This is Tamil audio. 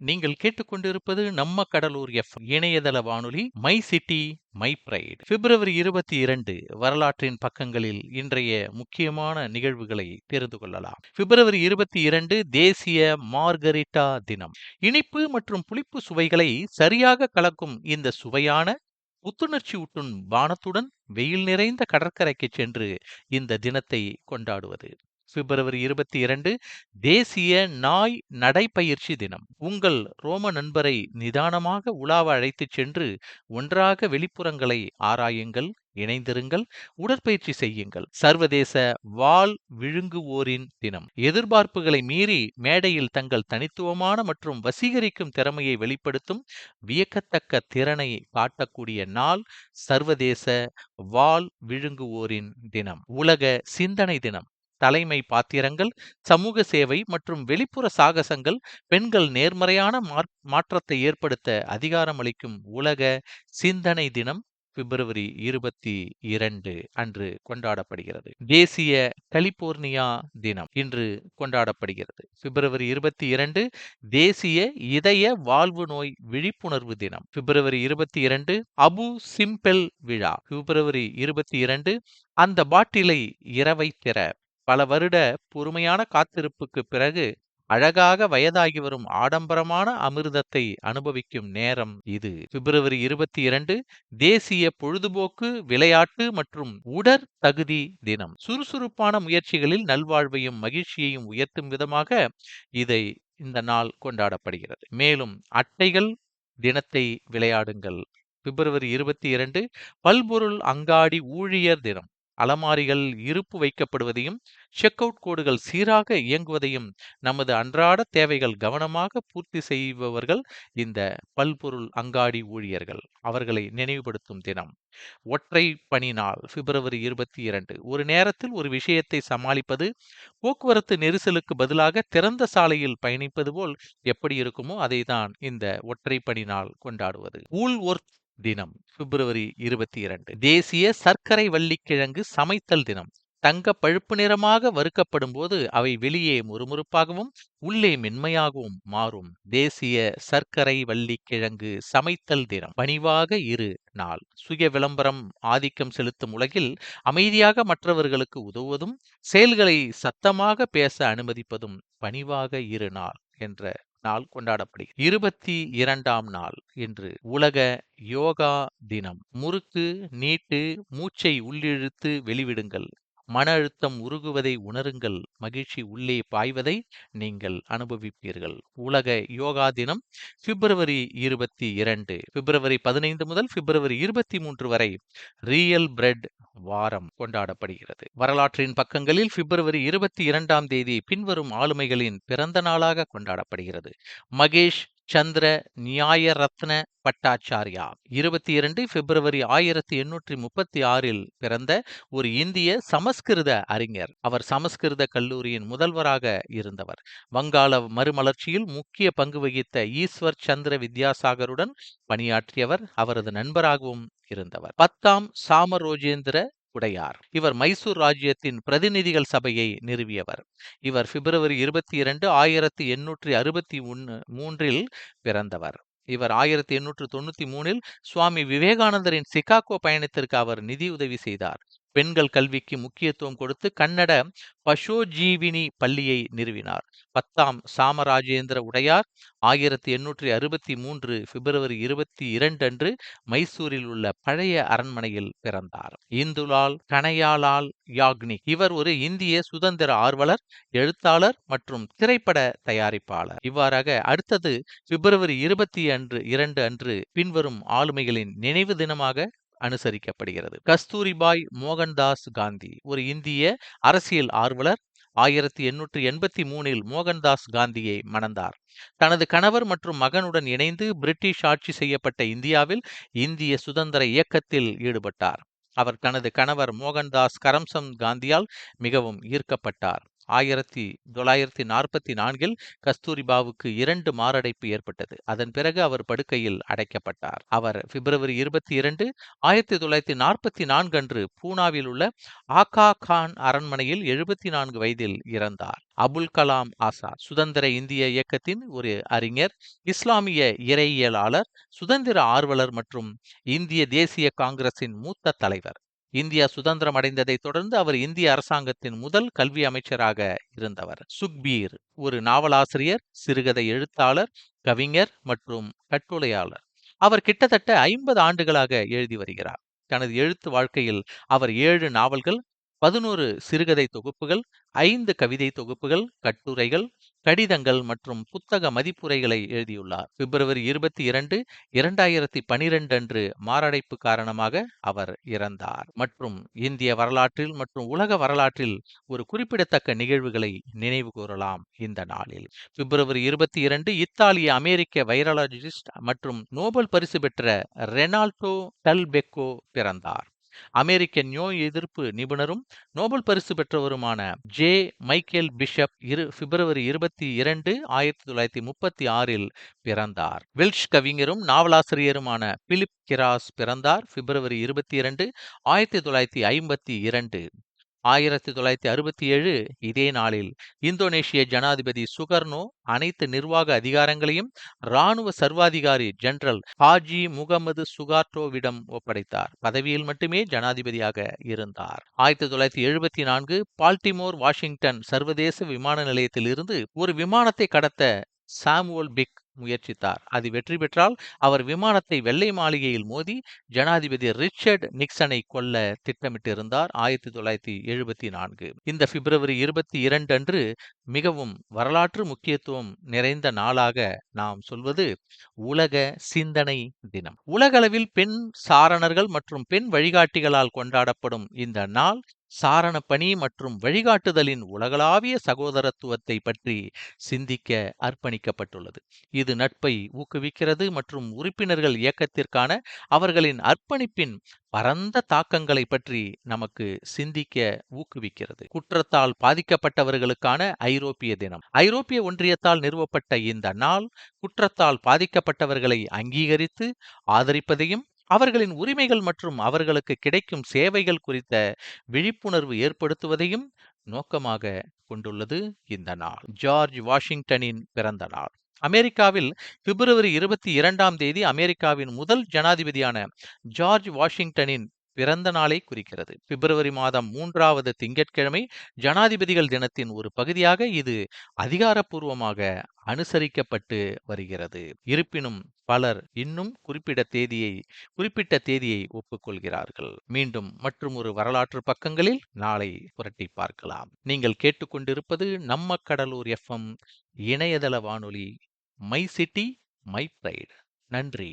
நீங்கள் கேட்டுக்கொண்டிருப்பது நம்ம கடலூர் எஃப் இணையதள வானொலி மை சிட்டி மை பிரைட். பிப்ரவரி இருபத்தி இரண்டு வரலாற்றின் பக்கங்களில் இன்றைய முக்கியமான நிகழ்வுகளை தெரிந்து கொள்ளலாம். பிப்ரவரி இருபத்தி இரண்டு தேசிய மார்கரிட்டா தினம். இனிப்பு மற்றும் புளிப்பு சுவைகளை சரியாக கலக்கும் இந்த சுவையான புத்துணர்ச்சி ஊட்டும் பானத்துடன் வெயில் நிறைந்த கடற்கரைக்கு சென்று இந்த தினத்தை கொண்டாடுவது. பிப்ரவரி இருபத்தி இரண்டு தேசிய நாய் நடைப்பயிற்சி தினம். உங்கள் ரோம நண்பரை நிதானமாக உலாவ அழைத்துச் சென்று ஒன்றாக வெளிப்புறங்களை ஆராயுங்கள் இணைந்திருங்கள் உடற்பயிற்சி செய்யுங்கள். சர்வதேச வால் விழுங்குவோரின் தினம். எதிர்பார்ப்புகளை மீறி மேடையில் தங்கள் தனித்துவமான மற்றும் வசீகரிக்கும் திறமையை வெளிப்படுத்தும் வியக்கத்தக்க திறனை காட்டக்கூடிய நாள் சர்வதேச வால் விழுங்குவோரின் தினம். உலக சிந்தனை தினம். தலைமை பாத்திரங்கள் சமூக சேவை மற்றும் வெளிப்புற சாகசங்கள் பெண்கள் நேர்மறையான மாற்றத்தை ஏற்படுத்த அதிகாரமளிக்கும் உலக சிந்தனை தினம் பிப்ரவரி இருபத்தி இரண்டு அன்று கொண்டாடப்படுகிறது. தேசிய கலிபோர்னியா தினம் இன்று கொண்டாடப்படுகிறது. பிப்ரவரி இருபத்தி இரண்டு தேசிய இதய வாழ்வு நோய் விழிப்புணர்வு தினம். பிப்ரவரி இருபத்தி இரண்டு அபு சிம்பெல் விழா. பிப்ரவரி இருபத்தி இரண்டு அந்த பாட்டிலை இரவை திற பல வருட பொறுமையான காத்திருப்புக்கு பிறகு அழகாக வயதாகி வரும் ஆடம்பரமான அமிர்தத்தை அனுபவிக்கும் நேரம் இது. பிப்ரவரி இருபத்தி இரண்டு தேசிய பொழுதுபோக்கு விளையாட்டு மற்றும் உடற் தகுதி தினம். சுறுசுறுப்பான முயற்சிகளில் நல்வாழ்வையும் மகிழ்ச்சியையும் உயர்த்தும் விதமாக இதை இந்த நாள் கொண்டாடப்படுகிறது. மேலும் அட்டைகள் தினத்தை விளையாடுங்கள். பிப்ரவரி இருபத்தி இரண்டு பல்பொருள் அங்காடி ஊழியர் தினம். அலமாரிகள் இருப்பு வைக்கப்படுவதையும் செக் அவுட் கோடுகள் சீராக இயங்குவதையும் நமது அன்றாட தேவைகள் கவனமாக பூர்த்தி செய்பவர்கள் இந்த பல்பொருள் அங்காடி ஊழியர்கள். அவர்களை நினைவுபடுத்தும் தினம். ஒற்றை பணி நாள் பிப்ரவரி இருபத்தி இரண்டு. ஒரு நேரத்தில் ஒரு விஷயத்தை சமாளிப்பது போக்குவரத்து நெரிசலுக்கு பதிலாக திறந்த சாலையில் பயணிப்பது போல் எப்படி இருக்குமோ அதை தான் இந்த ஒற்றை பணி நாள் கொண்டாடுவது. ஊல் ஒர்த் தினம் பிப்ரவரி இருபத்தி இரண்டு தேசிய சர்க்கரை வள்ளிக்கிழங்கு சமைத்தல் தினம். தங்க பழுப்பு நிறமாக வறுக்கப்படும் போது அவை வெளியே முறுமுறுப்பாகவும் உள்ளே மென்மையாகவும் மாறும். தேசிய சர்க்கரை வள்ளிக்கிழங்கு சமைத்தல் தினம். பணிவாக இரு நாள். சுய விளம்பரம் ஆதிக்கம் செலுத்தும் உலகில் அமைதியாக மற்றவர்களுக்கு உதவுவதும் செயல்களை சத்தமாக பேச அனுமதிப்பதும் பணிவாக இரு நாள் என்ற நாள் கொண்டாடப்படுகிறது. இருபத்தி இரண்டாம் நாள் என்று உலக யோகா தினம். முறுக்கு நீட்டு மூச்சை உள்ளிழுத்து வெளிவிடுங்கள். மன அழுத்தம் உருகுவதை உணருங்கள். மகிழ்ச்சி உள்ளே பாய்வதை நீங்கள் அனுபவிப்பீர்கள். உலக யோகா தினம் பிப்ரவரி இருபத்தி இரண்டு. பிப்ரவரி பதினைந்து முதல் பிப்ரவரி இருபத்தி மூன்று வரை ரியல் பிரெட் வாரம் கொண்டாடப்படுகிறது. வரலாற்றின் பக்கங்களில் பிப்ரவரி இருபத்தி இரண்டாம் தேதி பின்வரும் ஆளுமைகளின் பிறந்த நாளாக கொண்டாடப்படுகிறது. மகேஷ் சந்திர நியாய ரத்ன பட்டாச்சாரியா. இருபத்தி இரண்டு பிப்ரவரி ஆயிரத்தி எண்ணூற்றி முப்பத்தி ஆறில் பிறந்த ஒரு இந்திய சமஸ்கிருத அறிஞர். அவர் சமஸ்கிருத கல்லூரியின் முதல்வராக இருந்தவர். வங்காள மறுமலர்ச்சியில் முக்கிய பங்கு வகித்த ஈஸ்வர் சந்திர வித்யாசாகருடன் பணியாற்றியவர். அவரது நண்பராகவும் இருந்தவர். பத்தாம் சாமரோஜேந்திர உடையார். இவர் மைசூர் ராஜ்யத்தின் பிரதிநிதிகள் சபையை நிறுவியவர். இவர் பிப்ரவரி இருபத்தி இரண்டு ஆயிரத்தி எண்ணூற்றி அறுபத்தி ஒன்று மூன்றில் பிறந்தவர். இவர் ஆயிரத்தி எண்ணூற்று தொண்ணூத்தி மூணில் சுவாமி விவேகானந்தரின் சிகாகோ பயணத்திற்கு அவர் நிதியுதவி செய்தார். பெண்கள் கல்விக்கு முக்கியத்துவம் கொடுத்து கன்னட பசோஜீவினி பள்ளியை நிறுவினார். பத்தாம் சாமராஜேந்திர உடையார் ஆயிரத்தி எண்ணூற்றி அறுபத்தி மூன்று பிப்ரவரி இருபத்தி இரண்டு அன்று மைசூரில் உள்ள பழைய அரண்மனையில் பிறந்தார். இந்துலால் கனையாலால் யாக்னி இவர் ஒரு இந்திய சுதந்திர ஆர்வலர் எழுத்தாளர் மற்றும் திரைப்பட தயாரிப்பாளர். இவ்வாறாக அடுத்தது பிப்ரவரி இருபத்தி அன்று இரண்டு அன்று பின்வரும் ஆளுமைகளின் நினைவு தினமாக அனுசரிக்கப்படுகிறது. கஸ்தூரிபாய் மோகன்தாஸ் காந்தி ஒரு இந்திய அரசியல் ஆர்வலர் ஆயிரத்தி எண்ணூற்றி எண்பத்தி மூணில் மோகன்தாஸ் காந்தியை மணந்தார். தனது கணவர் மற்றும் மகனுடன் இணைந்து பிரிட்டிஷ் ஆட்சி செய்யப்பட்ட இந்தியாவில் இந்திய சுதந்திர இயக்கத்தில் ஈடுபட்டார். அவர் தனது கணவர் மோகன்தாஸ் கரம்சந்த் காந்தியால் மிகவும் ஈர்க்கப்பட்டார். ஆயிரத்தி தொள்ளாயிரத்தி நாற்பத்தி நான்கில் கஸ்தூரிபாவுக்கு இரண்டு மாரடைப்பு ஏற்பட்டது. அதன் பிறகு அவர் படுக்கையில் அடைக்கப்பட்டார். அவர் பிப்ரவரி இருபத்தி இரண்டு ஆயிரத்தி தொள்ளாயிரத்தி நாற்பத்தி நான்கு அன்று பூனாவில் உள்ள ஆகா கான் அரண்மனையில் எழுபத்தி நான்கு வயதில் இறந்தார். அபுல் கலாம் ஆசாத் சுதந்திர இந்திய இயக்கத்தின் ஒரு அறிஞர் இஸ்லாமிய இறையியலாளர் சுதந்திர ஆர்வலர் மற்றும் இந்திய தேசிய காங்கிரசின் மூத்த தலைவர். இந்தியா சுதந்திரம் அடைந்ததை தொடர்ந்து அவர் இந்திய அரசாங்கத்தின் முதல் கல்வி அமைச்சராக இருந்தவர். சுக்பீர் ஒரு நாவலாசிரியர் சிறுகதை எழுத்தாளர் கவிஞர் மற்றும் கட்டுரையாளர். அவர் கிட்டத்தட்ட ஐம்பது ஆண்டுகளாக எழுதி வருகிறார். தனது எழுத்து வாழ்க்கையில் அவர் ஏழு நாவல்கள் பதினோரு சிறுகதை தொகுப்புகள் ஐந்து கவிதை தொகுப்புகள் கட்டுரைகள் கடிதங்கள் மற்றும் புத்தக மதிப்புரைகளை எழுதியுள்ளார். பிப்ரவரி இருபத்தி இரண்டு இரண்டாயிரத்தி பனிரெண்டு அன்று மாரடைப்பு காரணமாக அவர் இறந்தார். மற்றும் இந்திய வரலாற்றில் மற்றும் உலக வரலாற்றில் ஒரு குறிப்பிடத்தக்க நிகழ்வுகளை நினைவு கூறலாம் இந்த நாளில். பிப்ரவரி இருபத்தி இரண்டு இத்தாலிய அமெரிக்க வைரலாஜிஸ்ட் மற்றும் நோபல் பரிசு பெற்ற ரெனால்டோ டல்பெக்கோ பிறந்தார். அமெரிக்க நோய் எதிர்ப்பு நிபுணரும் நோபல் பரிசு பெற்றவருமான ஜே. மைக்கேல் பிஷப் இரு பிப்ரவரி இருபத்தி இரண்டு ஆயிரத்தி தொள்ளாயிரத்தி முப்பத்தி ஆறில் பிறந்தார். வெல்ஷ் கவிஞரும் நாவலாசிரியருமான பிலிப் கிராஸ் பிறந்தார் பிப்ரவரி இருபத்தி இரண்டு ஆயிரத்தி தொள்ளாயிரத்தி ஐம்பத்தி இரண்டு. ஆயிரத்தி தொள்ளாயிரத்தி அறுபத்தி ஏழு இதே நாளில் இந்தோனேஷிய ஜனாதிபதி சுகர்னோ அனைத்து நிர்வாக அதிகாரங்களையும் ராணுவ சர்வாதிகாரி ஜெனரல் ஹாஜி முகமது சுகார்டோவிடம் ஒப்படைத்தார். பதவியில் மட்டுமே ஜனாதிபதியாக இருந்தார். ஆயிரத்தி தொள்ளாயிரத்தி எழுபத்தி நான்கு பால்டிமோர் வாஷிங்டன் சர்வதேச விமான நிலையத்தில் இருந்து ஒரு விமானத்தை கடத்த சாமுவல் பிக் முயற்சித்தார். அது வெற்றி பெற்றால் அவர் விமானத்தை வெள்ளை மாளிகையில் மோதி ஜனாதிபதி ரிச்சர்ட் நிக்சனை கொல்ல திட்டமிட்டிருந்தார் ஆயிரத்தி தொள்ளாயிரத்தி எழுபத்தி நான்கு. இந்த பிப்ரவரி இருபத்தி இரண்டு அன்று மிகவும் வரலாற்று முக்கியத்துவம் நிறைந்த நாளாக நாம் சொல்வது உலக சிந்தனை தினம். உலகளவில் பெண் சாரணர்கள் மற்றும் பெண் வழிகாட்டிகளால் கொண்டாடப்படும் இந்த நாள் சாரண பணி மற்றும் வழிகாட்டுதலின் உலகளாவிய சகோதரத்துவத்தை பற்றி சிந்திக்க அர்ப்பணிக்கப்பட்டுள்ளது. இது நட்பை ஊக்குவிக்கிறது மற்றும் உறுப்பினர்கள் இயக்கத்திற்கான அவர்களின் அர்ப்பணிப்பின் பரந்த தாக்கங்களை பற்றி நமக்கு சிந்திக்க ஊக்குவிக்கிறது. குற்றத்தால் பாதிக்கப்பட்டவர்களுக்கான ஐரோப்பிய தினம். ஐரோப்பிய ஒன்றியத்தால் நிறுவப்பட்ட இந்த நாள் குற்றத்தால் பாதிக்கப்பட்டவர்களை அங்கீகரித்து ஆதரிப்பதையும் அவர்களின் உரிமைகள் மற்றும் அவர்களுக்கு கிடைக்கும் சேவைகள் குறித்த விழிப்புணர்வு ஏற்படுத்துவதையும் நோக்கமாக கொண்டுள்ளது இந்த நாள். ஜார்ஜ் வாஷிங்டனின் பிறந்த நாள். அமெரிக்காவில் பிப்ரவரி இருபத்தி இரண்டாம் தேதி அமெரிக்காவின் முதல் ஜனாதிபதியான ஜார்ஜ் வாஷிங்டனின் பிறந்த நாளை குறிக்கிறது. பிப்ரவரி மாதம் மூன்றாவது திங்கட்கிழமை ஜனாதிபதிகள் தினத்தின் ஒரு பகுதியாக இது அதிகாரப்பூர்வமாக அனுசரிக்கப்பட்டு வருகிறது. இருப்பினும் பலர் இன்னும் குறிப்பிட்ட தேதியை குறிப்பிட்ட தேதியை ஒப்புக்கொள்கிறார்கள். மீண்டும் மற்றும் ஒரு வரலாற்று பக்கங்களில் நாளை புரட்டி பார்க்கலாம். நீங்கள் கேட்டுக்கொண்டிருப்பது நம்ம கடலூர் எஃப்எம் இணையதள வானொலி மை சிட்டி மை பிரைட். நன்றி.